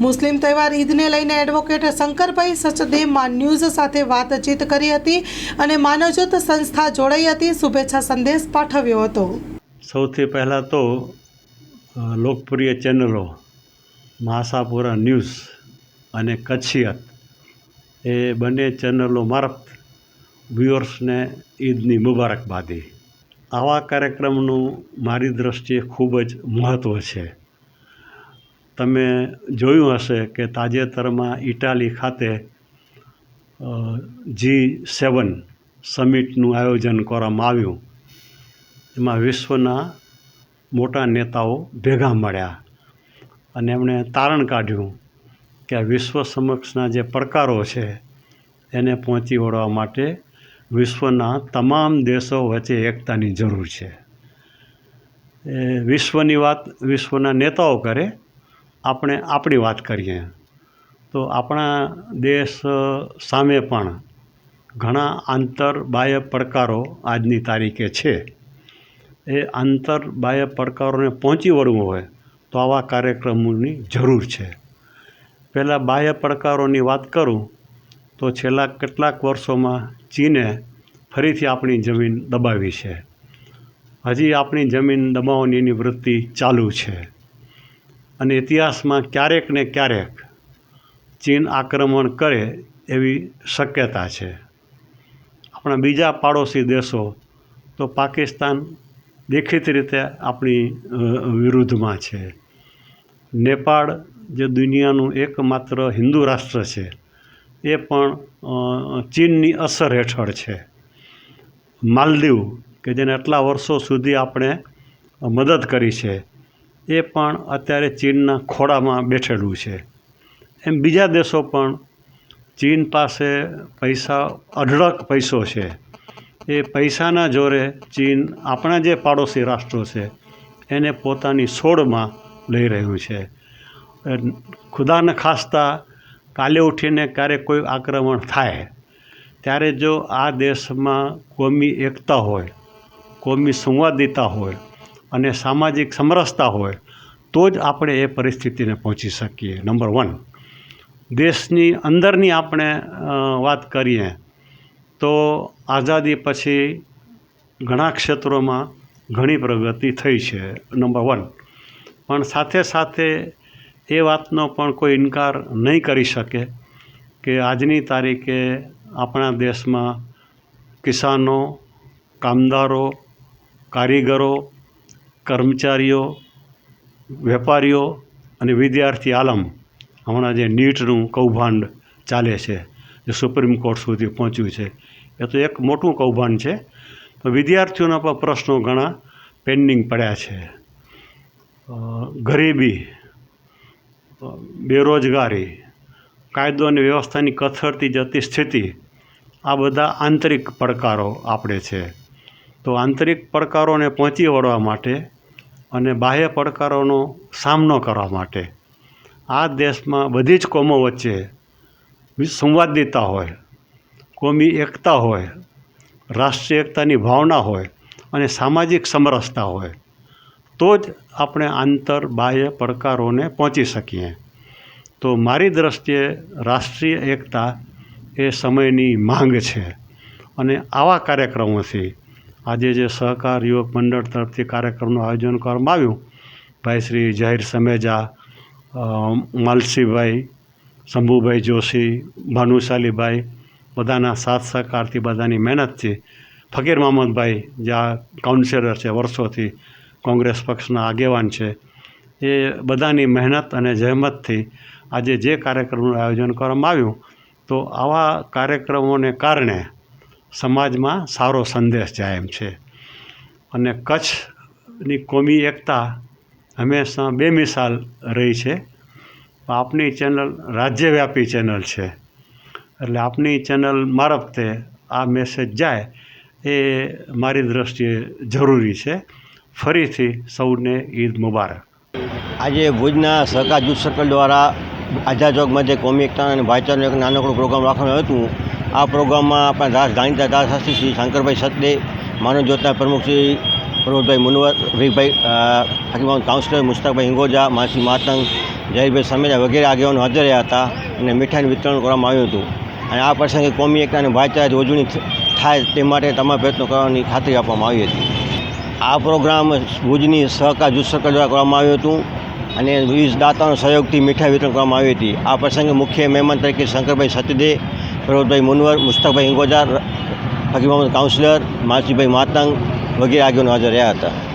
મુસ્લિમ તહેવાર ઈદને લઈને advocate Shankarbhai સચદેવમાં news સાથે વાતચીત કરી હતી અને માનવજ્યોત સંસ્થા જોડાઈ હતી. શુભેચ્છા સંદેશ પાઠવ્યો હતો. સૌથી પહેલાં તો લોકપ્રિય ચેનલો માસાપુરા ન્યૂઝ અને કચ્છિયત એ બંને ચેનલો મારફત વ્યુઅર્સને ઈદની મુબારકબાદી. આવા કાર્યક્રમનું મારી દ્રષ્ટિએ ખૂબ જ મહત્ત્વ છે. તમે જોયું હશે કે તાજેતરમાં ઇટાલી ખાતે જી સેવન સમિટનું આયોજન કરવામાં આવ્યું. એમાં વિશ્વના મોટા નેતાઓ ભેગા મળ્યા અને એમણે તારણ કાઢ્યું કે આ વિશ્વ સમક્ષના જે પડકારો છે એને પહોંચી વળવા માટે વિશ્વના તમામ દેશો વચ્ચે એકતાની જરૂર છે. એ વિશ્વની વાત વિશ્વના નેતાઓ કરે આપણે આપણી વાત કરીએ. તો આપણા દેશ સામે પણ ઘણા આંતર બાહ્ય પડકારો આજની તારીખે છે. એ આંતર બાહ્ય પડકારોને પહોંચી વળવું હોય તો આવા કાર્યક્રમોની જરૂર છે. પહેલાં બાહ્ય પડકારોની વાત કરું તો છેલ્લા કેટલાક વર્ષોમાં ચીને ફરીથી આપણી જમીન દબાવી છે. હજી આપણી જમીન દબાવવાની એની વૃત્તિ ચાલુ છે. અને ઇતિહાસમાં ક્યારેક ને ક્યારેક ચીન આક્રમણ કરે એવી શક્યતા છે. આપણા બીજા પાડોશી દેશો તો પાકિસ્તાન દેખીતી રીતે આપણી વિરુદ્ધમાં છે. નેપાળ જે દુનિયાનું એકમાત્ર હિન્દુ રાષ્ટ્ર છે, એ પણ ચીનની અસર હેઠળ છે. માલદીવ કે જેને આટલા વર્ષો સુધી આપણે મદદ કરી છે એ પણ અત્યારે ચીનના ખોળામાં બેઠેલું છે. એમ બીજા દેશો પણ ચીન પાસે પૈસા, અઢળક પૈસો છે. એ પૈસાના જોરે ચીન આપણા જે પાડોશી રાષ્ટ્રો છે, એને પોતાની સોડમાં લઈ રહ્યું છે. ખુદાને ખાસતા કાલે ઉઠીને ક્યારેક કોઈ આક્રમણ થાય, ત્યારે જો આ દેશમાં કોમી એકતા હોય, કોમી સંવાદિતા હોય અને સામાજિક સમરસતા હોય, તો જ આપણે એ પરિસ્થિતિને પહોંચી શકીએ. નંબર વન દેશની અંદરની આપણે વાત કરીએ, તો આઝાદી પછી ઘણા ક્ષેત્રોમાં ઘણી પ્રગતિ થઈ છે. નંબર વન પણ સાથે સાથે એ વાતનો પણ કોઈ ઇનકાર નહીં કરી શકે કે આજની તારીખે આપણા દેશમાં કિસાનો, કામદારો, કારીગરો કર્મચારીઓ, વેપારીઓ અને વિદ્યાર્થી આલમ હમણાં જે નીટનું કૌભાંડ ચાલે છે, જે સુપ્રીમ કોર્ટ સુધી પહોંચ્યું છે. એ તો એક મોટું કૌભાંડ છે. તો વિદ્યાર્થીઓના પણ પ્રશ્નો ઘણા પેન્ડિંગ પડ્યા છે. ગરીબી, બેરોજગારી, કાયદો અને વ્યવસ્થાની કથળતી જતી સ્થિતિ, આ બધા આંતરિક પડકારો આપણે છે. તો આંતરિક પડકારોને પહોંચી વળવા માટે અને બાહ્ય પડકારોનો સામનો કરવા માટે. આ દેશમાં બધી જ કોમો વચ્ચે સંવાદિતા હોય, કોમી એકતા હોય, રાષ્ટ્રીય એકતાની ભાવના હોય અને સામાજિક સમરસતા હોય, તો જ આપણે આંતર બાહ્ય પડકારોને પહોંચી શકીએ. તો મારી દ્રષ્ટિએ રાષ્ટ્રીય એકતા એ સમયની માંગ છે અને આવા કાર્યક્રમોથી આજે જે સહકાર યુવક મંડળ તરફથી કાર્યક્રમનું આયોજન કરવામાં આવ્યું, ભાઈ શ્રી જહીર સમેજા માલસીભાઈ, શંભુભાઈ જોશી, ભાનુશાલીભાઈ, બધાના સાથ સહકારથી બધાની મહેનતથી ફકીર મહમદભાઈ જે આ કાઉન્સિલર છે વર્ષોથી, કોંગ્રેસ પક્ષના આગેવાન છે, એ બધાની મહેનત અને જહેમતથી આજે જે કાર્યક્રમનું આયોજન કરવામાં આવ્યું, તો આવા કાર્યક્રમોને કારણે સમાજમાં સારો સંદેશ જાય એમ છે. અને કચ્છની કોમી એકતા હંમેશા બેમિસાલ રહી છે. આપની ચેનલ રાજ્યવ્યાપી ચેનલ છે. એટલે આપની ચેનલ મારફતે આ મેસેજ જાય એ મારી દ્રષ્ટિએ જરૂરી છે. ફરીથી સૌને ઈદ મુબારક. આજે ભુજના સરકાર જૂથ સર્કલ દ્વારા આઝાદ ચોકમાં જે કોમી એકતા અને ભાઈચારાનું એક નાનકડું પ્રોગ્રામ રાખવાનું હતું. આ પ્રોગ્રામમાં આપણા દાસ જાણીતા દાસ હસ્તી શ્રી શંકરભાઈ સચદે માનવ જ્યોતના પ્રમુખ શ્રી પ્રમોદભાઈ મુનવર રફીકભાઈ હકીમાન કાઉન્સિલર મુસ્તાકભાઈ હિંગોજા માસી માતંગ જયભાઈ સમેજા વગેરે આગેવાનો હાજર રહ્યા હતા અને મીઠાઈનું વિતરણ કરવામાં આવ્યું હતું. અને આ પ્રસંગે કોમી એકતા અને ભાઈચારાની ઉજવણી થાય તે માટે તમામ પ્રયત્નો કરવાની ખાતરી આપવામાં આવી હતી. આ પ્રોગ્રામ ભુજની સહકાર જૂથ સર્કલ દ્વારા કરવામાં આવ્યું હતું અને વિવિધ દાતાઓના સહયોગથી મીઠાઈ વિતરણ કરવામાં આવી હતી. આ પ્રસંગે મુખ્ય મહેમાન તરીકે શંકરભાઈ સચદે પ્રમોદભાઈ મુનવર મુસ્તકભાઈ હિંગોજા હકીમ કાઉન્સિલર માસીભાઈ માતંગ વગેરે આગેવાનો હાજર રહ્યા હતા.